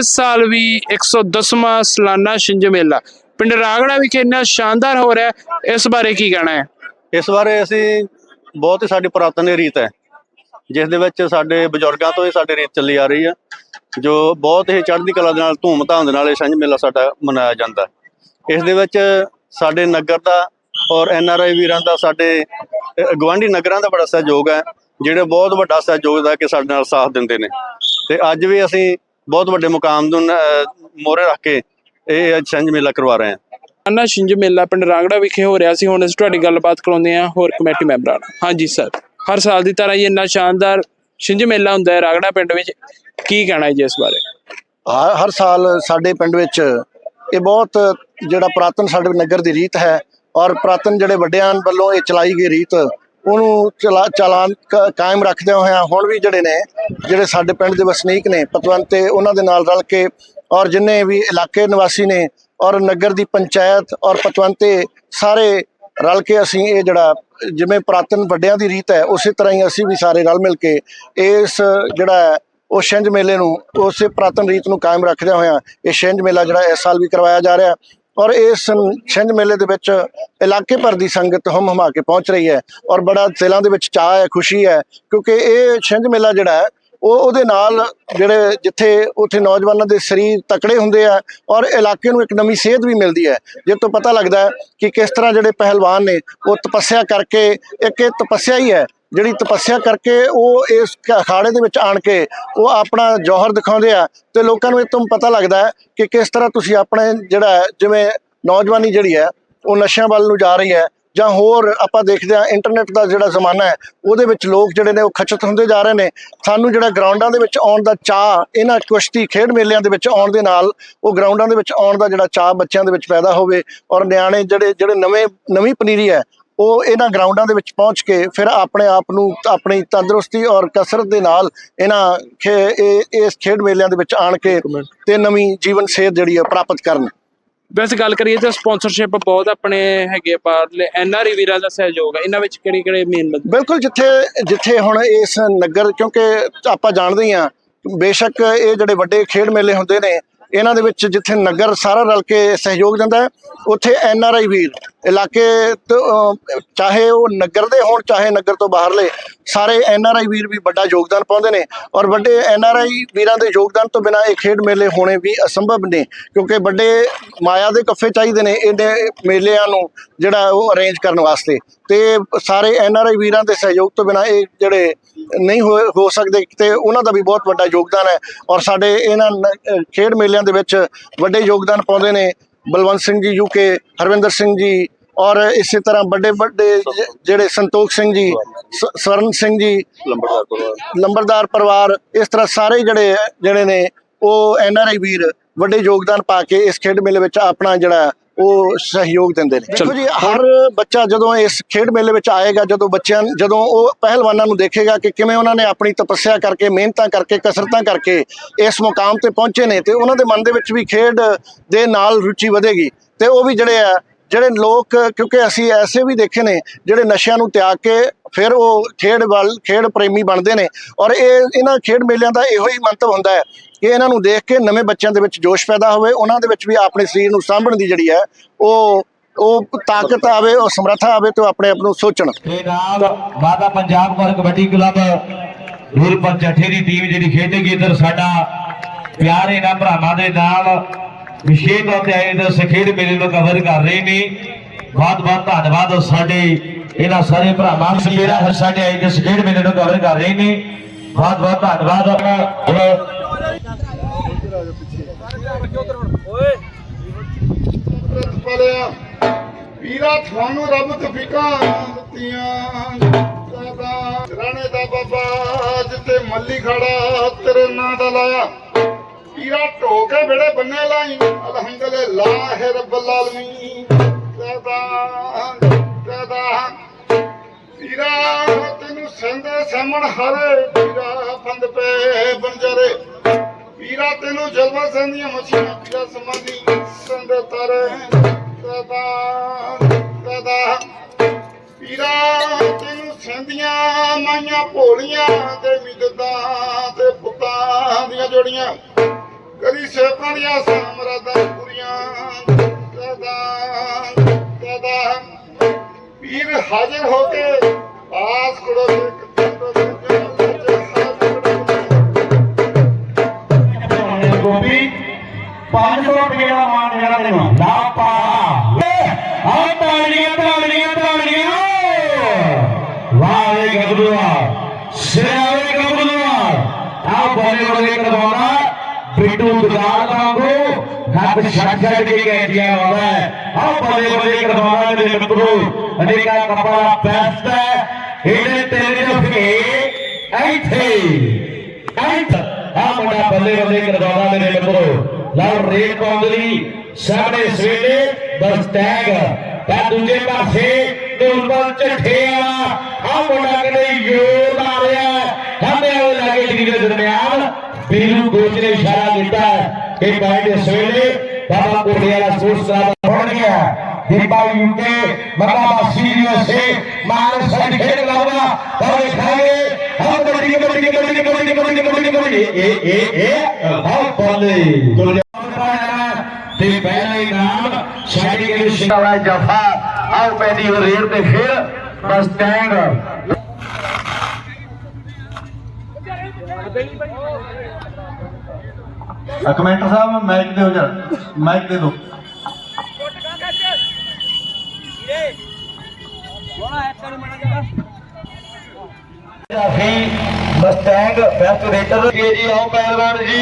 ਇਸ ਸਾਲ ਵੀ 110ਵਾਂ ਸਾਲਾਨਾ ਛਿੰਝ ਮੇਲਾ। ਪਿੰਡ ਰਾਗੜਾ ਵਿਖੇ ਇੰਨਾ ਸ਼ਾਨਦਾਰ ਹੋ ਰਿਹਾ ਹੈ। ਇਸ ਬਾਰੇ ਕੀ ਕਹਿਣਾ ਹੈ? ਇਸ ਬਾਰੇ ਅਸੀਂ ਬਹੁਤ ਹੀ ਸਾਡੀ ਪੁਰਾਤਨ ਰੀਤ ਹੈ ਜਿਸ ਦੇ ਵਿੱਚ ਸਾਡੇ ਬਜ਼ੁਰਗਾਂ ਤੋਂ ਇਹ ਸਾਡੀ ਰੀਤ ਚੱਲੀ ਆ ਰਹੀ ਹੈ ਜੋ ਬਹੁਤ ਹੀ ਚੜ੍ਹਦੀ ਕਲਾ ਦੇ ਨਾਲ ਧੂਮ-ਧਾਮ ਦੇ ਨਾਲ ਇਹ ਛਿੰਝ ਮੇਲਾ ਸਾਡਾ ਮਨਾਇਆ ਜਾਂਦਾ ਹੈ। ਇਸ ਦੇ ਵਿੱਚ ਸਾਡੇ ਨਗਰ ਦਾ ਔਰ ਐਨ ਆਰ ਆਈ ਵੀਰਾਂ ਦਾ ਸਾਡੇ ਅ, ਗਵਾਂਢੀ ਨਗਰਾਂ ਦਾ ਬੜਾ ਸਹਿਯੋਗ ਹੈ ਜਿਹੜੇ ਬਹੁਤ ਵੱਡਾ ਸਹਿਯੋਗ ਦਾ ਕਿ ਸਾਡੇ ਨਾਲ ਸਾਥ ਦਿੰਦੇ ਨੇ। ਤੇ ਅੱਜ ਵੀ ਅਸੀਂ ਬਹੁਤ ਵੱਡੇ ਮੁਕਾਮ ਨੂੰ ਮੋਹਰੇ ਰੱਖ ਕੇ ਇਹ ਛੰਝ ਮੇਲਾ ਕਰਵਾ ਰਹੇ ਹਾਂ। ਸਾਲਾਨਾ ਛਿੰਝ ਮੇਲਾ ਪਿੰਡ ਰਾਗੜਾ ਵਿਖੇ ਹੋ ਰਿਹਾ ਸੀ। ਹੁਣ ਅਸੀਂ ਤੁਹਾਡੀ ਗੱਲਬਾਤ ਕਰਾਉਂਦੇ ਹਾਂ ਹੋਰ ਕਮੇਟੀ ਮੈਂਬਰਾਂ ਨਾਲ। ਹਾਂਜੀ ਸਰ। ਹਰ ਸਾਲ ਦੀ ਤਰ੍ਹਾਂ ਹੀ ਇੰਨਾ ਸ਼ਾਨਦਾਰ ਛਿੰਝ ਮੇਲਾ ਹੁੰਦਾ ਹੈ ਰਾਗੜਾ ਪਿੰਡ ਵਿੱਚ। ਕੀ ਕਹਿਣਾ ਹੈ ਜੀ ਇਸ ਬਾਰੇ? ਹਰ ਹਰ ਸਾਲ ਸਾਡੇ ਪਿੰਡ ਵਿੱਚ ਇਹ ਬਹੁਤ ਜਿਹੜਾ ਪੁਰਾਤਨ ਸਾਡੇ ਨਗਰ ਦੀ ਰੀਤ ਹੈ ਔਰ ਪੁਰਾਤਨ ਜਿਹੜੇ ਵੱਡਿਆਂ ਵੱਲੋਂ ਇਹ ਚਲਾਈ ਗਈ ਰੀਤ ਉਹਨੂੰ ਚਲਾ ਚਲਾਨ ਕਾਇਮ ਰੱਖਦੇ ਹੋਇਆ ਹੁਣ ਵੀ ਜਿਹੜੇ ਨੇ, ਜਿਹੜੇ ਸਾਡੇ ਪਿੰਡ ਦੇ ਵਸਨੀਕ ਨੇ, ਪਤਵੰਤ ਤੇ ਉਹਨਾਂ ਦੇ ਨਾਲ ਰਲ ਕੇ ਔਰ ਜਿੰਨੇ ਵੀ ਇਲਾਕੇ ਨਿਵਾਸੀ ਨੇ ਔਰ ਨਗਰ ਦੀ ਪੰਚਾਇਤ ਔਰ ਪਤਵੰਤੇ ਸਾਰੇ ਰਲ ਕੇ ਅਸੀਂ ਇਹ ਜਿਹੜਾ ਜਿਵੇਂ ਪੁਰਾਤਨ ਵੱਡਿਆਂ ਦੀ ਰੀਤ ਹੈ, ਉਸੇ ਤਰ੍ਹਾਂ ਹੀ ਅਸੀਂ ਵੀ ਸਾਰੇ ਰਲ ਮਿਲ ਕੇ ਇਸ ਜਿਹੜਾ ਹੈ, ਉਹ ਛਿੰਝ ਮੇਲੇ ਨੂੰ, ਉਸੇ ਪੁਰਾਤਨ ਰੀਤ ਨੂੰ ਕਾਇਮ ਰੱਖਦਿਆਂ ਹੋਇਆਂ ਇਹ ਛਿੰਝ ਮੇਲਾ ਜਿਹੜਾ ਇਸ ਸਾਲ ਵੀ ਕਰਵਾਇਆ ਜਾ ਰਿਹਾ। ਔਰ ਇਸ ਛਿੰਝ ਮੇਲੇ ਦੇ ਵਿੱਚ ਇਲਾਕੇ ਭਰ ਦੀ ਸੰਗਤ ਹਮ ਹਮਾ ਕੇ ਪਹੁੰਚ ਰਹੀ ਹੈ ਔਰ ਬੜਾ ਦਿਲਾਂ ਦੇ ਵਿੱਚ ਚਾਹ ਹੈ, ਖੁਸ਼ੀ ਹੈ, ਕਿਉਂਕਿ ਇਹ ਛਿੰਝ ਮੇਲਾ ਜਿਹੜਾ ਹੈ, ਉਹ ਉਹਦੇ ਨਾਲ ਜਿਹੜੇ ਜਿੱਥੇ ਉੱਥੇ ਨੌਜਵਾਨਾਂ ਦੇ ਸਰੀਰ ਤਕੜੇ ਹੁੰਦੇ ਆ ਔਰ ਇਲਾਕੇ ਨੂੰ ਇੱਕ ਨਵੀਂ ਸੇਧ ਵੀ ਮਿਲਦੀ ਹੈ। ਜਿਸ ਤੋਂ ਪਤਾ ਲੱਗਦਾ ਕਿ ਕਿਸ ਤਰ੍ਹਾਂ ਜਿਹੜੇ ਪਹਿਲਵਾਨ ਨੇ ਉਹ ਤਪੱਸਿਆ ਕਰਕੇ, ਇੱਕ ਇਹ ਤਪੱਸਿਆ ਹੀ ਹੈ ਜਿਹੜੀ ਤਪੱਸਿਆ ਕਰਕੇ ਉਹ ਇਸ ਅਖਾੜੇ ਦੇ ਵਿੱਚ ਆਣ ਕੇ ਉਹ ਆਪਣਾ ਜੌਹਰ ਦਿਖਾਉਂਦੇ ਆ ਤੇ ਲੋਕਾਂ ਨੂੰ ਇਹ ਤੋਂ ਪਤਾ ਲੱਗਦਾ ਹੈ ਕਿ ਕਿਸ ਤਰ੍ਹਾਂ ਤੁਸੀਂ ਆਪਣੇ ਜਿਹੜਾ ਜਿਵੇਂ ਨੌਜਵਾਨੀ ਜਿਹੜੀ ਹੈ, ਉਹ ਨਸ਼ਿਆਂ ਵੱਲ ਨੂੰ ਜਾ ਰਹੀ ਹੈ ਜਾਂ ਹੋਰ ਆਪਾਂ ਦੇਖਦੇ ਆ ਇੰਟਰਨੈਟ ਦਾ ਜਿਹੜਾ ਜ਼ਮਾਨਾ ਹੈ, ਉਹਦੇ ਵਿੱਚ ਲੋਕ ਜਿਹੜੇ ਨੇ ਉਹ ਖਚਤ ਹੁੰਦੇ ਜਾ ਰਹੇ ਨੇ। ਸਾਨੂੰ ਜਿਹੜਾ ਗਰਾਊਂਡਾਂ ਦੇ ਵਿੱਚ ਆਉਣ ਦਾ ਚਾਹ ਇਹਨਾਂ ਕੁਸ਼ਤੀ ਖੇਡ ਮੇਲਿਆਂ ਦੇ ਵਿੱਚ ਆਉਣ ਦੇ ਨਾਲ ਉਹ ਗਰਾਊਂਡਾਂ ਦੇ ਵਿੱਚ ਆਉਣ ਦਾ ਜਿਹੜਾ ਚਾਹ ਬੱਚਿਆਂ ਦੇ ਵਿੱਚ ਪੈਦਾ ਹੋਵੇ ਔਰ ਨਿਆਣੇ ਜਿਹੜੇ ਜਿਹੜੇ ਨਵੇਂ, ਨਵੀਂ ਪਨੀਰੀ ਹੈ ਉਹ ਇਹਨਾਂ ਗਰਾਊਂਡਾਂ ਦੇ ਵਿੱਚ ਪਹੁੰਚ ਕੇ ਫਿਰ ਆਪਣੇ ਆਪ ਨੂੰ ਆਪਣੀ ਤੰਦਰੁਸਤੀ ਔਰ ਕਸਰਤ ਦੇ ਨਾਲ ਇਹਨਾਂ ਖੇ- ਇਹ ਇਸ ਖੇਡ ਮੇਲਿਆਂ ਦੇ ਵਿੱਚ ਆਣ ਕੇ ਤੇ ਨਵੀਂ ਜੀਵਨ ਸੇਧ ਜਿਹੜੀ ਹੈ ਪ੍ਰਾਪਤ ਕਰਨ। ਵੈਸੇ ਗੱਲ ਕਰੀਏ ਤਾਂ ਸਪਾਂਸਰਸ਼ਿਪ ਬਹੁਤ ਆਪਣੇ ਹੈਗੇ ਬਾਹਰਲੇ ਐਨਆਰਈ ਵੀਰਾਂ ਦਾ ਸਹਿਯੋਗ ਹੈ ਇਹਨਾਂ ਵਿੱਚ ਕਿਹੜੇ ਕਿਹੜੇ ਮੇਨ ਬਿਲਕੁਲ ਜਿੱਥੇ ਜਿੱਥੇ ਹੁਣ ਇਸ ਨਗਰ ਕਿਉਂਕਿ ਆਪਾਂ ਜਾਣਦੇ ਹੀ ਬੇਸ਼ੱਕ ਇਹ ਜਿਹੜੇ ਵੱਡੇ ਖੇਡ ਮੇਲੇ ਹੁੰਦੇ ਨੇ ਇਹਨਾਂ ਦੇ ਵਿੱਚ ਜਿੱਥੇ ਨਗਰ ਸਾਰਾ ਰਲ ਕੇ ਸਹਿਯੋਗ ਦਿੰਦਾ ਹੈ, ਉੱਥੇ ਐਨ ਆਰ ਆਈ ਵੀਰ ਇਲਾਕੇ ਤੋਂ ਚਾਹੇ ਉਹ ਨਗਰ ਦੇ ਹੋਣ, ਚਾਹੇ ਨਗਰ ਤੋਂ ਬਾਹਰਲੇ, ਸਾਰੇ ਐਨ ਆਰ ਆਈ ਵੀਰ ਵੀ ਵੱਡਾ ਯੋਗਦਾਨ ਪਾਉਂਦੇ ਨੇ ਔਰ ਵੱਡੇ ਐਨ ਆਰ ਆਈ ਵੀਰਾਂ ਦੇ ਯੋਗਦਾਨ ਤੋਂ ਬਿਨਾਂ ਇਹ ਖੇਡ ਮੇਲੇ ਹੋਣੇ ਵੀ ਅਸੰਭਵ ਨੇ, ਕਿਉਂਕਿ ਵੱਡੇ ਮਾਇਆ ਦੇ ਕੱਫੇ ਚਾਹੀਦੇ ਨੇ ਇਹਦੇ ਮੇਲਿਆਂ ਨੂੰ, ਜਿਹੜਾ ਉਹ ਅਰੇਂਜ ਕਰਨ ਵਾਸਤੇ। ਤੇ ਸਾਰੇ ਐਨ ਆਰ ਆਈ ਵੀਰਾਂ ਦੇ ਸਹਿਯੋਗ ਤੋਂ ਬਿਨਾਂ ਇਹ ਜਿਹੜੇ ਨਹੀਂ ਹੋ ਹੋ ਸਕਦੇ ਤੇ ਉਹਨਾਂ ਦਾ ਵੀ ਬਹੁਤ ਵੱਡਾ ਯੋਗਦਾਨ ਹੈ ਔਰ ਸਾਡੇ ਇਹਨਾਂ ਖੇਡ ਮੇਲਿਆਂ ਦੇ ਵਿੱਚ ਵੱਡੇ ਯੋਗਦਾਨ ਪਾਉਂਦੇ ਨੇ ਬਲਵੰਤ ਸਿੰਘ ਜੀ ਯੂਕੇ ਹਰਵਿੰਦਰ ਸਿੰਘ ਜੀ ਔਰ ਇਸੇ ਤਰ੍ਹਾਂ ਵੱਡੇ ਵੱਡੇ ਜਿਹੜੇ ਸੰਤੋਖ ਸਿੰਘ ਜੀ ਸਵਰਨ ਸਿੰਘ ਜੀ ਲੰਬੜਦਾਰ ਪਰਿਵਾਰ। ਲੰਬਰਦਾਰ ਪਰਿਵਾਰ ਇਸ ਤਰ੍ਹਾਂ ਸਾਰੇ ਜਿਹੜੇ ਜਿਹੜੇ ਨੇ ਉਹ ਐਨ ਆਰ ਆਈ ਵੀਰ ਵੱਡੇ ਯੋਗਦਾਨ ਪਾ ਕੇ ਇਸ ਖੇਡ ਮੇਲੇ ਵਿੱਚ ਆਪਣਾ ਜਿਹੜਾ ਉਹ ਸਹਿਯੋਗ ਦਿੰਦੇ ਨੇ। ਦੇਖੋ ਜੀ ਹਰ ਬੱਚਾ ਜਦੋਂ ਇਸ ਖੇਡ ਮੇਲੇ ਵਿੱਚ ਆਏਗਾ ਜਦੋਂ ਬੱਚਿਆਂ ਜਦੋਂ ਉਹ ਪਹਿਲਵਾਨਾਂ ਨੂੰ ਦੇਖੇਗਾ ਕਿ ਕਿਵੇਂ ਉਹਨਾਂ ਨੇ ਆਪਣੀ ਤਪੱਸਿਆ ਕਰਕੇ ਮਿਹਨਤਾਂ ਕਰਕੇ ਕਸਰਤਾਂ ਕਰਕੇ ਇਸ ਮੁਕਾਮ ਤੇ ਪਹੁੰਚੇ ਨੇ ਤੇ ਉਹਨਾਂ ਦੇ ਮਨ ਦੇ ਵਿੱਚ ਵੀ ਖੇਡ ਦੇ ਨਾਲ ਰੁਚੀ ਵਧੇਗੀ। ਤੇ ਉਹ ਵੀ ਜਿਹੜੇ ਆ ਜਿਹੜੇ ਲੋਕ ਕਿਉਂਕਿ ਅਸੀਂ ਐਸੇ ਵੀ ਦੇਖੇ ਨੇ ਜਿਹੜੇ ਨਸ਼ਿਆਂ ਨੂੰ ਤਿਆਗ ਕੇ ਫਿਰ ਉਹ ਖੇਡ ਵੱਲ ਖੇਡ ਪ੍ਰੇਮੀ ਬਣਦੇ ਨੇ। ਔਰ ਇਹ ਇਹਨਾਂ ਖੇਡ ਮੇਲਿਆਂ ਦਾ ਇਹੋ ਹੀ ਮੰਤਵ ਹੁੰਦਾ ਹੈ ਕਿ ਇਹਨਾਂ ਨੂੰ ਦੇਖ ਕੇ ਨਵੇਂ ਬੱਚਿਆਂ ਦੇ ਵਿੱਚ ਜੋਸ਼ ਪੈਦਾ ਹੋਵੇ, ਉਹਨਾਂ ਦੇ ਵਿੱਚ ਵੀ ਆਪਣੇ ਸਰੀਰ ਨੂੰ ਸਾਂਭਣ ਦੀ ਜਿਹੜੀ ਹੈ, ਉਹ ਉਹ ਤਾਕਤ ਆਵੇ, ਉਹ ਸਮਰੱਥਾ ਆਵੇ ਤੇ ਆਪਣੇ ਆਪ ਨੂੰ ਸੋਚਣ। ਤੇ ਨਾਲ ਵਾਦਾ ਪੰਜਾਬ ਕੋਲ ਕਬੱਡੀ ਕਲੱਬ ਨੂਰਪੁਰ ਜੱਠੇ ਦੀ ਟੀਮ ਜਿਹੜੀ ਖੇਡੇਗੀ, ਇਧਰ ਸਾਡਾ ਪਿਆਰੇ ਨਾ ਭਰਾਵਾਂ ਦੇ ਨਾਲ ਵਿਸ਼ੇਸ਼ ਤੌਰ ਤੇ ਆਏ ਇਸ ਖੇਡ ਮੇਲੇ ਨੂੰ ਕਵਰ ਕਰ ਰਹੇ ਨੇ। ਬਹੁਤ ਬਹੁਤ ਧੰਨਵਾਦ ਸਾਡੇ ਇਹਨਾਂ ਸਾਰੇ ਭਰਾਵਾਂ ਨੂੰ ਮੇਰਾ ਸਾਡੇ ਆਏ ਇਸ ਖੇਡ ਮੇਲੇ ਨੂੰ ਕਵਰ ਕਰ ਰਹੇ ਨੇ। ਬਹੁਤ ਬਹੁਤ ਧੰਨਵਾਦ। ਪਲਿਆ ਵੀਰਾ ਤੁਹਾਨੂੰ ਰੱਬ ਤਫੀਕਾਂ ਦਿੱਤੀਆਂ। ਸਦਾ ਰਾਣੇ ਦਾ ਬਾਬਾ ਜਿੱਤੇ ਮੱਲੀ ਖੜਾ ਤੇਰੇ ਨਾਂ ਦਾ ਲਾਇਆ। ਵੀਰਾ ਢੋ ਬੜੇ ਬੰਨੇ ਲਾਈ। ਅਲਹਮਦੁਲਿਲਾਹ ਰੱਬਲ ਆਲਮੀਨ। ਸਦਾ ਸਦਾ ਵੀਰਾ, ਤੈਨੂੰ ਸੰਦੇ ਸਾਹਮਣ ਹਰੇ। ਵੀਰਾ ਬੰਦ ਪੇ ਬੰਜਰੇ। ਵੀਰਾ ਤੈਨੂੰ ਜਲਵਾ ਸੰਦੀਆਂ ਮਛੀਆਂ, ਵੀਰਾ ਸਮਾਦੀ ਸੰਦ ਤਰੇ। ਸਦਾ ਸਦਾ। ਵੀਰਾ ਤੈਨੂੰ ਸੰਦੀਆਂ ਮਾਈਆਂ ਭੋਲੀਆਂ ਤੇ ਮਿੱਦਦਾ ਤੇ ਪੁੱਤਾਂ ਦੀਆਂ ਜੋੜੀਆਂ। ਕਦੀ ਸੇਤਾਂ ਦੀਆਂ ਸਮਰਾਦਾਂ ਪੂਰੀਆਂ। ਕਦਾ ਕਦਾ ਪੀਰ ਹਾਜ਼ਰ ਹੋ ਕੇ ਆਸ ਕਰੋ ਤੇ ਕੰਦੋ ਤੇ ਗੋਪੀ 500 ਰੁਪਏ ਦਾ ਮਾਨ ਜਿਹੜਾ ਤੈਨੂੰ। ਲਾ ਪਾ। ਆ ਤਾਲੀਆਂ ਤਾਲੀਆਂ ਤਾਲੀਆਂ ਵਾਹ ਵੇ ਗੱਭਰੂਆ ਸਿਆਵੇ ਗੱਭਰੂਆ ਆ ਬੋਲੇ ਬੋਲੇ ਕਰਵਾਉਣਾ ਬਿੱਟੂ ਦੁਕਾਨ ਵਾਂਗੂ ਹੱਥ ਛੱਡ ਛੱਡ ਕੇ ਕਹਿੰਦੀਆਂ ਆਉਂਦਾ ਆ ਬੋਲੇ ਬੋਲੇ ਕਰਵਾਉਣਾ ਮੇਰੇ ਮਿੱਤਰੋ ਅਨੇਕਾ ਕਪੜਾ ਬੈਸਟ ਹੈ। ਇਹਨੇ ਤੇਰੇ ਫੇ ਇੱਥੇ। ਐਂਟ ਆ ਮੁੰਡਾ ਬੱਲੇ ਬੱਲੇ ਕਰਵਾਉਂਦਾ ਮੇਰੇ ਮਿੱਤਰੋ ਲਓ ਰੇਟ ਪਾਉਂਦਲੀ ਸਾਹਮਣੇ ਸਵੇਲੇ ਬਸ ਟੈਗ, ਤਾਂ ਦੂਜੇ ਪਾਸੇ ਟੁਲਬਲ ਝੱਠੇ ਵਾਲਾ ਆ ਮੁੰਡਾ ਕਹਿੰਦੇ ਯੋਰ ਆ ਰਿਹਾ ਹਮੇ ਉਹ ਲਾਗੇ ਡਿੱਗੀ ਦੇ ਦਰਮਿਆਨ ਬੀਰੂ ਕੋਚ ਨੇ ਇਸ਼ਾਰਾ ਕੀਤਾ ਕਿ ਪੁਆਇੰਟ ਇਸ ਬਾਬਾ ਕੋਟੇ ਵਾਲਾ ਸਪੋਰਟਸ ਕਲੱਬ ਪਹੁੰਚ ਗਿਆ ਦੀਪਾ ਯੂਕੇ ਮਕਾਬਾ ਸੀਰੀਅਸੇ ਮਾਨ ਸਾਡੀ ਖੇਡ ਲਾਉਣਾ ਪਰ ਖਾਏ ਕਬੱਡੀ ਕਬੱਡੀ ਕਬੱਡੀ ਕਬੱਡੀ ਕਬੱਡੀ ਕਬੱਡੀ ਕਬੱਡੀ ਇਹ ਇਹ ਇਹ ਹਮ ਤੇ ਪਹਿਲਾ ਇਨਾਮ ਸਾਡੇ ਕੇ ਸ਼ਿਕਾਵਾ ਜਫਾ ਆਓ ਪੈਦੀ ਹੋ ਰੇਡ ਤੇ ਫਿਰ ਮਸਟੈਂਗ ਕਮੈਂਟਰ ਸਾਹਿਬ ਮਾਈਕ ਦਿਓ ਜਰਾ ਮਾਈਕ ਦੇ ਦਿਓ ਜਾਫੀ ਮਸਟੈਂਗ ਬੈਸਟ ਰੇਟਰ ਜੀ ਜੀ ਆਓ ਪਹਿਲਵਾਨ ਜੀ।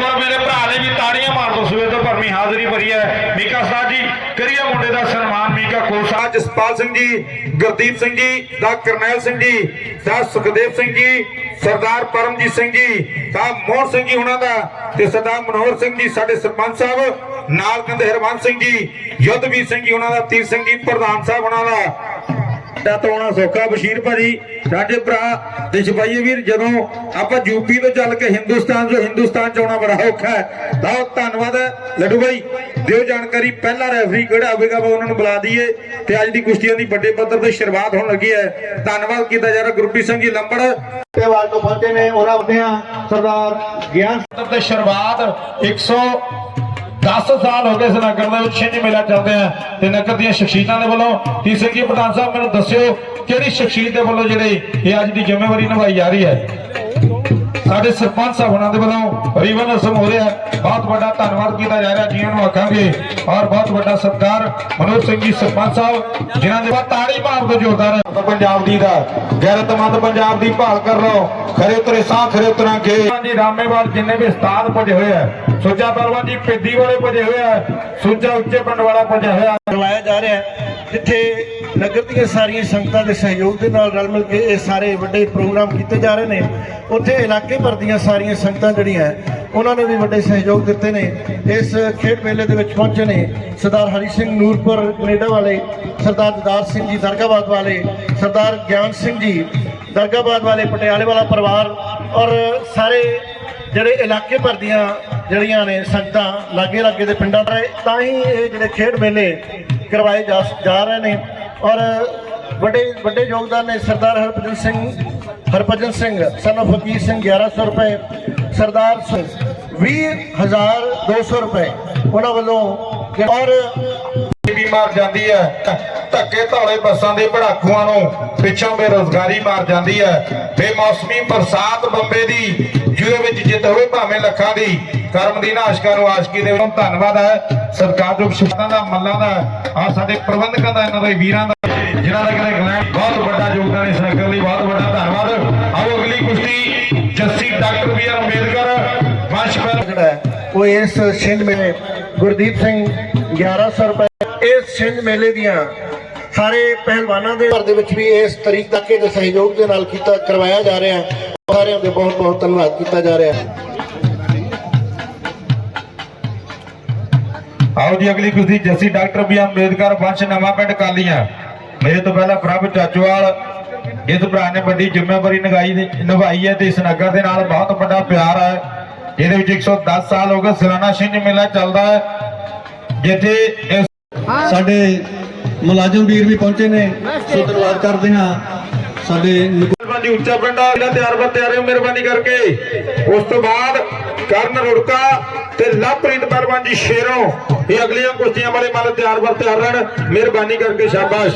ਵਾਰ ਮੇਰੇ ਭਰਾ ਨੇ ਵੀ ਤਾੜੀਆਂ ਮਾਰ ਦੋ ਸਵੇਰ ਤੋਂ ਭਰਮੀ ਹਾਜ਼ਰੀ ਭਰੀ ਹੈ। ਮੀਕਾ ਸਾਹਿਬ ਜੀ ਕਰੀਏ ਮੁੰਡੇ ਦਾ ਸਨਮਾਨ ਮੀਕਾ ਕੋਸਾ ਜਸਪਾਲ ਸਿੰਘ ਜੀ ਗੁਰਦੀਪ ਸਿੰਘ ਜੀ ਦਾ ਕਰਨੈਲ ਸਿੰਘ ਜੀ ਦਾ ਸੁਖਦੇਵ ਸਿੰਘ ਜੀ ਸਰਦਾਰ ਪਰਮਜੀਤ ਸਿੰਘ ਜੀ ਦਾ ਮੋਹਨ ਸਿੰਘ ਜੀ ਉਹਨਾਂ ਦਾ ਤੇ ਸਰਦਾਰ ਮਨੋਹਰ ਸਿੰਘ ਜੀ ਸਾਡੇ ਸਰਪੰਚ ਸਾਹਿਬ ਨਾਲ ਕਹਿੰਦੇ ਹਰਮਨ ਸਿੰਘ ਜੀ ਯੁੱਧਵੀਰ ਸਿੰਘ ਜੀ ਉਹਨਾਂ ਦਾ ਤੀਰ ਸਿੰਘ ਜੀ ਪ੍ਰਧਾਨ ਸਾਹਿਬ ਉਹਨਾਂ ਦਾ। ਦਾ ਤੋਂ ਆਉਣਾ ਸੌਖਾ ਬਸ਼ੀਰ ਭਾਜੀ ਸਾਡੇ ਭਰਾ ਤੇ ਸਿਪਾਹੀ ਵੀਰ ਜਦੋਂ ਆਪਾਂ ਯੂਪੀ ਤੋਂ ਚੱਲ ਕੇ ਹਿੰਦੁਸਤਾਨ ਤੋਂ ਹਿੰਦੁਸਤਾਨ ਚ ਆਉਣਾ ਬੜਾ ਔਖਾ ਹੈ। ਬਹੁਤ ਧੰਨਵਾਦ ਹੈ। ਲੱਡੂ ਭਾਈ ਦਿਓ ਜਾਣਕਾਰੀ ਪਹਿਲਾ ਰੈਫਰੀ ਕਿਹੜਾ ਹੋਵੇਗਾ ਆਪਾਂ ਉਹਨਾਂ ਨੂੰ ਬੁਲਾ ਦਈਏ। ਤੇ ਅੱਜ ਦੀ ਕੁਸ਼ਤੀਆਂ ਦੀ ਵੱਡੇ ਪੱਧਰ ਤੇ ਸ਼ੁਰੂਆਤ ਹੋਣ ਲੱਗੀ ਹੈ। ਧੰਨਵਾਦ ਕੀਤਾ ਜਾ ਰਿਹਾ ਗੁਰਪ੍ਰੀਤ ਸਿੰਘ ਜੀ ਲੰਬੜ। ਤੇ ਵਾਲ ਤੋਂ ਪਹੁੰਚੇ ਨੇ ਉਹਨਾਂ ਆ ਸਰਦਾਰ ਗਿਆਨ ਤੇ ਸ਼ੁਰੂਆਤ 100 10 ਸਾਲ ਹੋ ਗਏ ਇਸ ਨਗਰ ਦੇ ਵਿੱਚ ਛਿੰਝ ਮੇਲਾ ਚੱਲਦੇ ਆ ਤੇ ਨਗਰ ਦੀਆਂ ਸ਼ਖਸੀਅਤਾਂ ਦੇ ਵੱਲੋਂ ਤੀਸਰੇ ਕੀ ਪ੍ਰਧਾਨ ਸਾਹਿਬ ਮੈਨੂੰ ਦੱਸਿਓ ਕਿਹੜੀ ਸ਼ਖਸੀਅਤ ਦੇ ਵੱਲੋਂ ਜਿਹੜੇ ਇਹ ਅੱਜ ਦੀ ਜ਼ਿੰਮੇਵਾਰੀ ਨਿਭਾਈ ਜਾ ਰਹੀ ਹੈ? ਸਾਡੇ ਸਰਪੰਚ ਸਾਹਿਬ ਉਹਨਾਂ ਦੇ ਵੱਲੋਂ ਰੀਵਨ ਰਸਮ ਹੋ ਰਿਹਾ। ਬਹੁਤ ਵੱਡਾ ਧੰਨਵਾਦ ਕੀਤਾ ਜਾ ਰਿਹਾ ਜੀਆਂ ਨੂੰ ਆਖਾਂਗੇ। ਔਰ ਬਹੁਤ ਵੱਡਾ ਸਤਿਕਾਰ ਮਨੋਜ ਸਿੰਘ ਜੀ ਸਰਪੰਚ ਸਾਹਿਬ ਜਿਨ੍ਹਾਂ ਦੇ ਬਾਅਦ ਤਾੜੀ ਮਾਰ ਦੋ ਜ਼ੋਰਦਾਰ ਪੰਜਾਬ ਦੀ ਦਾ ਗੈਰਤਮੰਦ ਪੰਜਾਬ ਦੀ ਭਾਲ ਕਰ ਲਓ। ਖਰੇ ਉਤਰੇ ਸਾਹ ਖਰੇ ਉਤਰਾਂਗੇ ਜੀ ਰਾਮੇਵਾਲ ਜਿੰਨੇ ਵੀ ਉਸਤਾਦ ਪੁੱਜੇ ਹੋਏ ਆ ਸੁੱਚਾ ਪਹਿਲਵਾਨ ਜੀ ਪਿੱਦੀ ਵਾਲੇ ਪੁੱਜੇ ਹੋਏ ਆ ਸੁੱਚਾ ਉੱਚੇ ਪਿੰਡ ਵਾਲਾ ਪੁੱਜਿਆ ਹੋਇਆ। ਕਰਵਾਇਆ ਜਾ ਰਿਹਾ ਜਿੱਥੇ ਨਗਰ ਦੀਆਂ ਸਾਰੀਆਂ ਸੰਗਤਾਂ ਦੇ ਸਹਿਯੋਗ ਦੇ ਨਾਲ ਰਲ ਮਿਲ ਕੇ ਇਹ ਸਾਰੇ ਵੱਡੇ ਪ੍ਰੋਗਰਾਮ ਕੀਤੇ ਜਾ ਰਹੇ ਨੇ। ਉੱਥੇ ਇਲਾਕੇ ਭਰ ਦੀਆਂ ਸਾਰੀਆਂ ਸੰਗਤਾਂ ਜਿਹੜੀਆਂ ਉਹਨਾਂ ਨੇ ਵੀ ਵੱਡੇ ਸਹਿਯੋਗ ਦਿੱਤੇ ਨੇ। ਇਸ ਖੇਡ ਮੇਲੇ ਦੇ ਵਿੱਚ ਪਹੁੰਚੇ ਨੇ ਸਰਦਾਰ ਹਰੀ ਸਿੰਘ ਨੂਰਪੁਰ, ਕੈਨੇਡਾ ਵਾਲੇ, ਸਰਦਾਰ ਜਦਾਰ ਸਿੰਘ ਜੀ, ਦਰਗਾਬਾਦ ਵਾਲੇ, ਸਰਦਾਰ ਗਿਆਨ ਸਿੰਘ ਜੀ, ਦਰਗਾਬਾਦ ਵਾਲੇ, ਪਟਿਆਲੇ ਵਾਲਾ ਪਰਿਵਾਰ ਔਰ ਸਾਰੇ ਜਿਹੜੇ ਇਲਾਕੇ ਭਰ ਦੀਆਂ ਜਿਹੜੀਆਂ ਨੇ ਸੰਗਤਾਂ ਲਾਗੇ ਲਾਗੇ ਦੇ ਪਿੰਡਾਂ ਦਾ ਤਾਂ ਹੀ ਇਹ ਜਿਹੜੇ ਖੇਡ ਮੇਲੇ ਕਰਵਾਏ ਜਾ ਰਹੇ ਨੇ। ਔਰ ਵੱਡੇ ਵੱਡੇ ਯੋਗਦਾਨ ਨੇ ਸਰਦਾਰ ਹਰਭਜਨ ਸਿੰਘ ਹਰਭਜਨ ਸਿੰਘ ਸਨ of ਫਕੀਰ ਸਿੰਘ 1100 ਰੁਪਏ, ਸਰਦਾਰ ਸਿੰਘ 20200 ਰੁਪਏ ਉਹਨਾਂ ਵੱਲੋਂ ਔਰ ਵੀ ਮਾਰ ਜਾਂਦੀ ਹੈ, ਧੱਕੇ ਧੌਲੇ ਬੱਸਾਂ ਦੇ ਭੜਾਕੂਆਂ ਨੂੰ ਪਿੱਛੋਂ ਬੇਰੋਜ਼ਗਾਰੀ ਮਾਰ ਜਾਂਦੀ ਹੈ। ਬੇਮੌਸਮੀ ਬਰਸਾਤ ਬੰਬੇ ਦੀ, ਜਿਹਦੇ ਵਿੱਚ ਜਿੱਤ ਹੋਵੇ ਭਾਵੇਂ ਲੱਖਾਂ ਦੀ, ਕਰਮ ਦੀ ਨਾਸ਼ਕਾਂ ਨੂੰ ਆਸ਼ਕੀ ਦੇ ਵੱਲੋਂ ਧੰਨਵਾਦ ਹੈ। ਸਰਕਾਰਯੋਗ ਸ਼ਿਫਤਾਂ ਦਾ, ਮੱਲਾਂ ਦਾ ਆ ਸਾਡੇ ਪ੍ਰਬੰਧਕਾਂ ਦਾ, ਇਹਨਾਂ ਦੇ ਵੀਰਾਂ ਦਾ, ਜਿਨ੍ਹਾਂ ਦਾ ਕਹਿੰਦੇ ਇੰਗਲੈਂਡ ਬਹੁਤ ਵੱਡਾ ਯੋਗਦਾਨ ਇਸ ਨਗਰ ਲਈ, ਬਹੁਤ ਵੱਡਾ ਧੰਨਵਾਦ। ਆਓ ਅਗਲੀ ਕੁਸ਼ਤੀ, Jassi doctor B R Ambedkar ਵੰਸ਼ਪਰ ਜਿਹੜਾ ਹੈ, ਉਹ ਇਸ ਛਿੰਝ ਮੇਲੇ, ਗੁਰਦੀਪ ਸਿੰਘ 1100 ਰੁਪਏ। ਇਸ ਛਿੰਝ ਮੇਲੇ ਦੀਆਂ ਸਾਰੇ ਪਹਿਲਵਾਨਾਂ ਦੇ ਘਰ ਦੇ ਵਿੱਚ ਵੀ ਇਸ ਤਰੀਕ ਤੱਕ ਦੇ ਸਹਿਯੋਗ ਦੇ ਨਾਲ ਕੀਤਾ, ਕਰਵਾਇਆ ਜਾ ਰਿਹਾ ਸਾਰਿਆਂ ਦੇ ਬਹੁਤ ਬਹੁਤ ਧੰਨਵਾਦ ਕੀਤਾ ਜਾ ਰਿਹਾ ਹੈ। ਆਓ ਜੀ ਅਗਲੀ ਕੁਸ਼ਤੀ ਜੱਸੀ ਡਾਕਟਰ ਬੀ ਅੰਬੇਦਕਰ ਵੰਸ਼ ਨਵਾਂ ਪਿੰਡ ਕਾਲੀਆਂ। ਮੇਰੇ ਤੋਂ ਪਹਿਲਾਂ ਪ੍ਰਭ ਚਾਚੋਵਾਲ ਇਸ ਭਰਾ ਨੇ ਵੱਡੀ ਜ਼ਿੰਮੇਵਾਰੀ ਨਿਭਾਈ ਨਿਭਾਈ ਹੈ ਤੇ ਇਸ ਨਗਰ ਦੇ ਨਾਲ ਬਹੁਤ ਵੱਡਾ ਪਿਆਰ ਹੈ। ਜਿਹਦੇ ਵਿੱਚ 110 ਸਾਲ ਹੋ ਗਏ ਸਾਲਾਨਾ ਛਿੰਝ ਮੇਲਾ ਚੱਲਦਾ ਹੈ ਜਿੱਥੇ ਸਾਡੇ ਮੁਲਾਜ਼ਮ ਵੀਰ ਵੀ ਪਹੁੰਚੇ ਨੇ। ਸੋ ਧੰਨਵਾਦ ਕਰਦੇ ਹਾਂ ਸਾਡੇ ਜੀ ਉੱਚਾ ਪਿੰਡਾ ਜਿਹੜਾ ਤਿਆਰ ਬਰ ਤਿਆਰ ਹੋ ਮਿਹਰਬਾਨੀ ਕਰਕੇ। ਉਸ ਤੋਂ ਬਾਅਦ ਕਰਨ ਰੁੜਕਾ ਤੇ ਲਵਪ੍ਰੀਤ ਪਹਿਲਵਾਨ ਜੀ ਸ਼ੇਰੋਂ। ਇਹ ਅਗਲੀਆਂ ਕੁਸ਼ਤੀਆਂ ਵਾਲੇ ਮੱਲ ਤਿਆਰ ਬਰ ਤਿਆਰ ਰਹਿਣ। ਮਿਹਰਬਾਨੀ ਕਰਕੇ ਸ਼ਾਬਾਸ਼।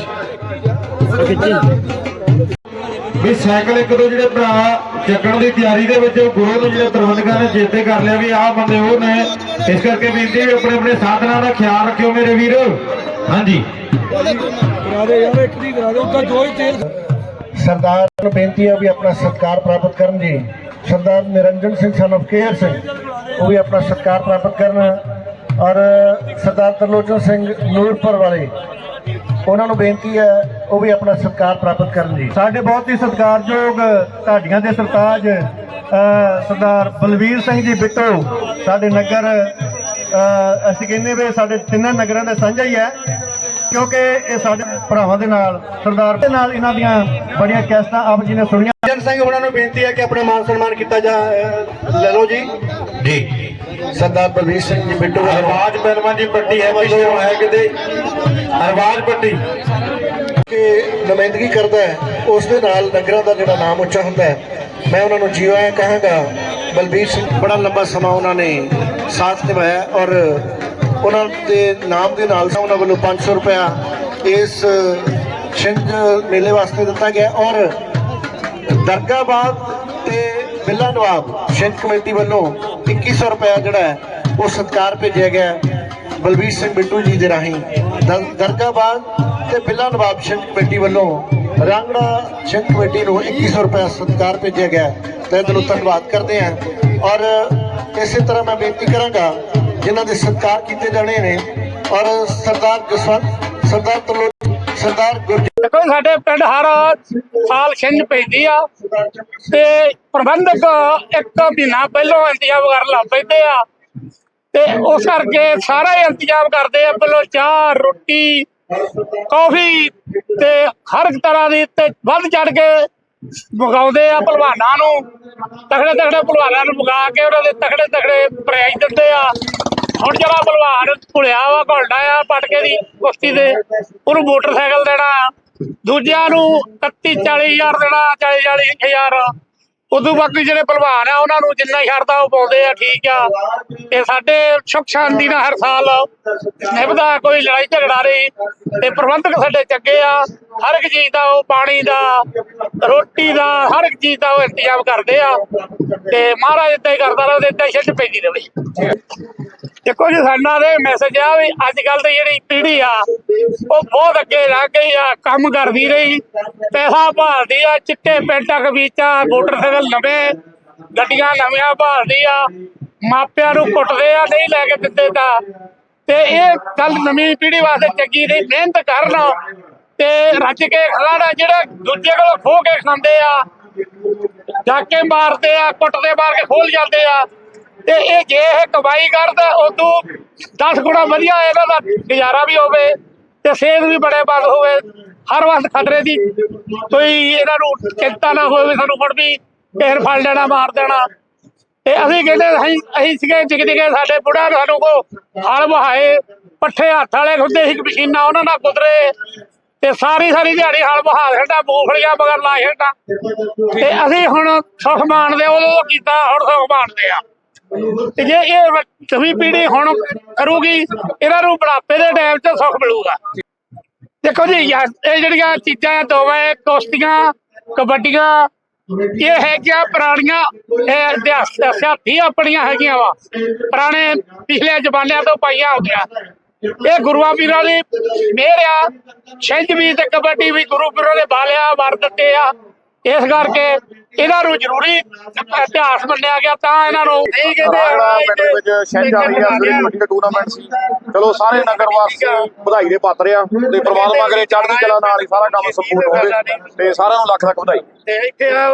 ਵੀ ਸਾਈਕਲ ਇੱਕ ਦੋ ਜਿਹੜੇ ਭਰਾ ਚੱਕਣ ਦੀ ਤਿਆਰੀ ਦੇ ਵਿੱਚ ਗੁਰੂ ਨੂੰ ਜਿਹੜੇ ਪ੍ਰਬੰਧਕਾਂ ਨੇ ਚੇਤੇ ਕਰ ਲਿਆ ਵੀ ਆਹ ਬੰਦੇ ਉਹ ਨੇ। ਇਸ ਕਰਕੇ ਬੇਨਤੀ ਹੈ ਆਪਣੇ ਆਪਣੇ ਸਾਧਨਾਂ ਦਾ ਖਿਆਲ ਰੱਖਿਓ ਮੇਰੇ ਵੀਰ। ਹਾਂਜੀ। ਸਰਦਾਰ ਨੂੰ ਬੇਨਤੀ ਹੈ ਵੀ ਆਪਣਾ ਸਤਿਕਾਰ ਪ੍ਰਾਪਤ ਕਰਨ ਜੀ। ਸਰਦਾਰ ਨਿਰੰਜਨ ਸਿੰਘ ਸਨ of ਕੇਅਰ ਸਿੰਘ ਉਹ ਵੀ ਆਪਣਾ ਸਤਿਕਾਰ ਪ੍ਰਾਪਤ ਕਰਨ। ਔਰ ਸਰਦਾਰ ਤਰਲੋਚਨ ਸਿੰਘ ਨੂਰਪੁਰ ਵਾਲੇ ਉਹਨਾਂ ਨੂੰ ਬੇਨਤੀ ਹੈ ਉਹ ਵੀ ਆਪਣਾ ਸਤਿਕਾਰ ਪ੍ਰਾਪਤ ਕਰਨ ਜੀ। ਸਾਡੇ ਬਹੁਤ ਹੀ ਸਤਿਕਾਰਯੋਗ ਢਾਡੀਆਂ ਦੇ ਸਰਤਾਜ ਸਰਦਾਰ ਬਲਵੀਰ ਸਿੰਘ ਜੀ ਬਿੱਟੂ ਸਾਡੇ ਨਗਰ ਅਸੀਂ ਕਹਿੰਦੇ ਵੀ ਸਾਡੇ ਤਿੰਨਾਂ ਨਗਰਾਂ ਦਾ ਸਾਂਝਾ ਹੀ ਹੈ ਕਿਉਂਕਿ ਇਹ ਸਾਡੇ ਭਰਾਵਾਂ ਦੇ ਨਾਲ ਸਰਦਾਰ ਦੇ ਨਾਲ ਇਹਨਾਂ ਦੀਆਂ ਬੜੀਆਂ ਕੈਸਟਾਂ ਆਪ ਜੀ ਨੇ ਸੁਣੀਆਂ। ਜਨ ਸਿੰਘ ਉਹਨਾਂ ਨੂੰ ਬੇਨਤੀ ਹੈ ਕਿ ਆਪਣਾ ਮਾਨ ਸਨਮਾਨ ਕੀਤਾ ਜਾ ਲੈ ਲਓ ਜੀ। ਜੀ। ਸਰਦਾਰ ਬਲਵੀਰ ਸਿੰਘ ਜੀ ਬਿੱਟੂ ਹਰਵਾਜ ਪਹਿਲਵਾਨ ਜੀ ਪੱਟੀ ਹੈ ਪਿੱਛੇ ਹੈ ਕਿਤੇ? ਹਰਵਾਜ ਪੱਟੀ। ਕਿ ਨੁਮਾਇੰਦਗੀ ਕਰਦਾ ਹੈ ਉਸ ਦੇ ਨਾਲ ਨਗਰਾਂ ਦਾ ਜਿਹੜਾ ਨਾਮ ਉੱਚਾ ਹੁੰਦਾ ਹੈ ਮੈਂ ਉਹਨਾਂ ਨੂੰ ਜੀਵਾਂ ਕਹਾਂਗਾ ਬਲਬੀਰ ਸਿੰਘ ਬੜਾ ਲੰਬਾ ਸਮਾਂ ਉਹਨਾਂ ਨੇ ਸਾਥ ਨਿਭਾਇਆ ਔਰ ਉਹਨਾਂ ਦੇ ਨਾਮ ਦੇ ਨਾਲ ਉਹਨਾਂ ਵੱਲੋਂ 500 ਰੁਪਇਆ ਇਸ ਛਿੰਝ ਮੇਲੇ ਵਾਸਤੇ ਦਿੱਤਾ ਗਿਆ ਔਰ ਦਰਗਾਹਬਾਦ ਤੇ ਬਿੱਲਾ ਨਵਾਬ ਛਿੰਝ ਕਮੇਟੀ ਵੱਲੋਂ 2100 ਰੁਪਇਆ ਜਿਹੜਾ ਹੈ ਉਹ ਸਤਕਾਰ ਭੇਜਿਆ ਗਿਆ ਬਲਬੀਰ ਸਿੰਘ ਬਿੱਟੂ ਜੀ ਦੇ ਰਾਹੀਂ ਦਰ- ਦਰਗਾਹਬਾਦ ਤੇ ਬਿੱਲਾ ਨਵਾਬ ਸਿੰਘ ਕਮੇਟੀ ਵੱਲੋਂ ਰਾਂਗੜਾ ਸਿੰਘ ਕਮੇਟੀ ਨੂੰ 2100 ਰੁਪਏ ਸਤਿਕਾਰ ਭੇਜਿਆ ਗਿਆ ਹੈ। ਤੇ ਇਹਦੇ ਨੂੰ ਧੰਨਵਾਦ ਕਰਦੇ ਹਾਂ ਔਰ ਇਸੇ ਤਰ੍ਹਾਂ ਮੈਂ ਬੇਨਤੀ ਕਰਾਂਗਾ ਜਿਨ੍ਹਾਂ ਦੇ ਸਤਿਕਾਰ ਕੀਤੇ ਜਾਣੇ ਨੇ ਔਰ ਸਰਦਾਰ ਜਸਵੰਤ ਸਰਦਾਰ ਤਰਲੋ ਸਰਦਾਰ ਦੇਖੋ ਸਾਡੇ ਪਿੰਡ ਹਰ ਸਾਲ ਛਿੰਝ ਪੈਂਦੀ ਆ ਤੇ ਪ੍ਰਬੰਧਕ ਇੱਕ ਮਹੀਨਾ ਪਹਿਲਾਂ ਇੰਤਜ਼ਾਮ ਕਰਨ ਲੱਗ ਪੈਂਦੇ ਆ। ਤੇ ਉਸ ਕਰਕੇ ਸਾਰਾ ਹੀ ਇੰਤਜ਼ਾਮ ਕਰਦੇ ਆ ਪਹਿਲਾਂ ਚਾਹ ਰੋਟੀ ਕਾਫੀ ਤੇ ਹਰ ਇੱਕ ਤਰ੍ਹਾਂ ਦੀ ਤੇ ਵੱਧ ਚੜ ਕੇ ਮਗਾਉਂਦੇ ਆ ਭਲਵਾਨਾਂ ਨੂੰ। ਤਗੜੇ ਤਗੜੇ ਭਲਵਾਨਾਂ ਨੂੰ ਮਗਾ ਕੇ ਉਹਨਾਂ ਦੇ ਤਗੜੇ ਤਗੜੇ ਪ੍ਰਾਈਜ਼ ਦਿੰਦੇ ਆ। ਹੁਣ ਜਿਹੜਾ ਭਲਵਾਨ ਭੁਲਿਆ ਵਾ ਘੁਲਣਾ ਆ ਪਟਕੇ ਦੀ ਕੁਸ਼ਤੀ ਦੇ ਉਹਨੂੰ ਮੋਟਰਸਾਈਕਲ ਦੇਣਾ। ਦੂਜਿਆਂ ਨੂੰ 31 40000 ਦੇਣਾ 40 40000 ਉਦੋਂ ਬਾਕੀ ਜਿਹੜੇ ਭਲਵਾਨ ਆ, ਉਹਨਾਂ ਨੂੰ ਜਿੰਨਾ ਸ਼ਰਦਾ ਉਹ ਪਾਉਂਦੇ ਆ, ਠੀਕ ਆ। ਤੇ ਸਾਡੇ ਸੁਖ ਸ਼ਾਂਤੀ ਨਾਲ ਹਰ ਸਾਲ ਨਿਭਦਾ, ਕੋਈ ਲੜਾਈ ਝਗੜਾ ਨਹੀਂ। ਤੇ ਪ੍ਰਬੰਧਕ ਸਾਡੇ ਚੰਗੇ ਆ। ਹਰ ਇੱਕ ਚੀਜ਼ ਦਾ ਉਹ ਪਾਣੀ ਦਾ, ਰੋਟੀ ਦਾ, ਹਰ ਇੱਕ ਚੀਜ਼ ਦਾ ਉਹ ਇੰਤਜ਼ਾਮ ਕਰਦੇ ਆ। ਤੇ ਮਹਾਰਾਜ ਏਦਾਂ ਹੀ ਕਰਦਾ ਰਹੇ ਏਦਾਂ ਹੀ ਛਿੱਟ ਪੈਂਦੀ ਰਹੇ। ਦੇਖੋ ਜੀ, ਸਾਡਾ ਦੇ ਮੈਸੇਜ ਆ ਵੀ ਅੱਜ ਕੱਲ ਦੀ ਜਿਹੜੀ ਪੀੜ੍ਹੀ ਆ, ਉਹ ਬਹੁਤ ਅੱਗੇ ਲੱਗ ਗਈ ਆ, ਕੰਮ ਕਰਦੀ ਰਹੀ। ਪੈਸਾ ਭਾਲਦੀ ਆ, ਚਿੱਟੇ ਪੈਂਟਾਂ ਕਮੀਜ਼ਾਂ, ਮੋਟਰਸਾਈਕਲ ਨਵੇਂ, ਗੱਡੀਆਂ ਨਵੀਆਂ ਭਾਲਦੀ ਆ, ਮਾਪਿਆਂ ਨੂੰ ਕੁੱਟਦੇ ਆ, ਨਹੀਂ ਲੈ ਕੇ ਦਿੰਦੇ ਤਾਂ। ਤੇ ਇਹ ਗੱਲ ਨਵੀਂ ਪੀੜ੍ਹੀ ਵਾਸਤੇ ਚੰਗੀ ਨਹੀਂ, ਮਿਹਨਤ ਕਰਨ। ਤੇ ਰੱਜ ਕੇ ਖਾਣਾ ਜਿਹੜਾ ਦੂਜੇ ਕੋਲ ਖੋ ਕੇ ਖਾਂਦੇ ਆ, ਡਾਕੇ ਮਾਰਦੇ ਆ, ਕੁੱਟਦੇ ਮਾਰ ਕੇ ਖੋਲ ਜਾਂਦੇ ਆ। ਤੇ ਇਹ ਜੇ ਇਹ ਕਮਾਈ ਕਰਦਾ, ਉਦੋਂ 10 ਗੁਣਾ ਵਧੀਆ ਇਹਨਾਂ ਦਾ ਗੁਜ਼ਾਰਾ ਵੀ ਹੋਵੇ ਤੇ ਸਿਹਤ ਵੀ ਬੜੇ ਬੰਦ ਹੋਵੇ। ਹਰ ਵਕਤ ਖਤਰੇ ਦੀ ਕੋਈ ਇਹਨਾਂ ਨੂੰ ਚਿੰਤਾ ਨਾ ਹੋਵੇ ਸਾਨੂੰ ਫੜ ਵੀ ਕਿਸੇ ਫੜ ਲੈਣਾ ਮਾਰ ਦੇਣਾ। ਤੇ ਅਸੀਂ ਕਹਿੰਦੇ ਅਸੀਂ ਅਸੀਂ ਸੀਗੇ ਟਿਕ ਟਿਕੇ ਸਾਡੇ ਬੁੜਾ ਸਾਨੂੰ ਕੋ ਹਲ ਵਹਾਏ, ਪੱਠੇ ਹੱਥ ਵਾਲੇ ਹੁੰਦੇ ਸੀ, ਮਸ਼ੀਨਾਂ ਉਹਨਾਂ ਨਾਲ ਕੁਦਰੇ ਤੇ ਸਾਰੀ ਸਾਰੀ ਦਿਹਾੜੀ ਹਲ ਵਹਾ ਛੱਡਾ ਮੂੰਗਫਲੀਆਂ ਮਗਰ ਲਾ ਛੱਡਾ ਤੇ ਅਸੀਂ ਹੁਣ ਸੁਖ ਮਾਣਦੇ ਉਦੋਂ ਕੀਤਾ, ਹੁਣ ਸੁਖ ਮਾਣਦੇ ਆ। ਤੇ ਜੇ ਇਹ ਨਵੀਂ ਪੀੜ੍ਹੀ ਹੁਣ ਕਰੂਗੀ, ਇਹਨਾਂ ਨੂੰ ਬੁਢਾਪੇ ਦੇ ਟਾਈਮ 'ਚ ਸੁੱਖ ਮਿਲੂਗਾ। ਦੇਖੋ ਜੀ ਇਹ ਜਿਹੜੀਆਂ ਚੀਜ਼ਾਂ, ਦੋਵੇਂ ਕੁਸ਼ਤੀਆਂ, ਕਬੱਡੀਆਂ, ਇਹ ਹੈਗੀਆਂ ਪੁਰਾਣੀਆਂ, ਇਹ ਇਤਿਹਾਸ ਸਿਆਸੀ ਆਪਣੀਆਂ ਹੈਗੀਆਂ ਵਾ। ਪੁਰਾਣੇ ਪਿਛਲੇ ਜ਼ਮਾਨਿਆਂ ਤੋਂ ਪਾਈਆਂ ਹੁੰਦੀਆਂ। ਇਹ ਗੁਰੂਆਂ ਪੀਰਾਂ ਦੀ ਮਿਹਰ ਆ। ਛਿੰਝ ਵੀ ਤੇ ਕਬੱਡੀ ਵੀ ਗੁਰੂ ਪੀਰਾਂ ਦੇ ਬਾਲਿਆ ਵਰ ਦਿੱਤੇ ਆ। ਇਸ ਕਰਕੇ ਇਹਨਾਂ ਨੂੰ ਜ਼ਰੂਰੀ ਇਤਿਹਾਸ ਮੰਨਿਆ ਗਿਆ ਤਾਂ ਇਹਨਾਂ ਨੂੰ ਨਹੀਂ ਕਹਿੰਦੇ ਵਿੱਚ ਛਿੰਝ ਆ ਰਹੀ ਆ ਸਵੇਰੇ ਕਬੱਡੀ ਦਾ ਟੂਰਨਾਮੈਂਟ ਸੀ। ਚਲੋ ਸਾਰੇ ਨਗਰ ਵਾਸੀ ਵਧਾਈ ਦੇ ਪਾਤਰ ਆ ਤੇ ਪ੍ਰਮਾਤਮਾ ਕਰੇ ਚੜ੍ਹਦੀ ਕਲਾ ਨਾਲ ਹੀ ਸਾਰਾ ਕੰਮ ਸੰਪੂਰਨ ਹੋਵੇ ਤੇ ਸਾਰਿਆਂ ਨੂੰ ਲੱਖ ਲੱਖ ਵਧਾਈ। ਤੇ ਇੱਥੇ ਆ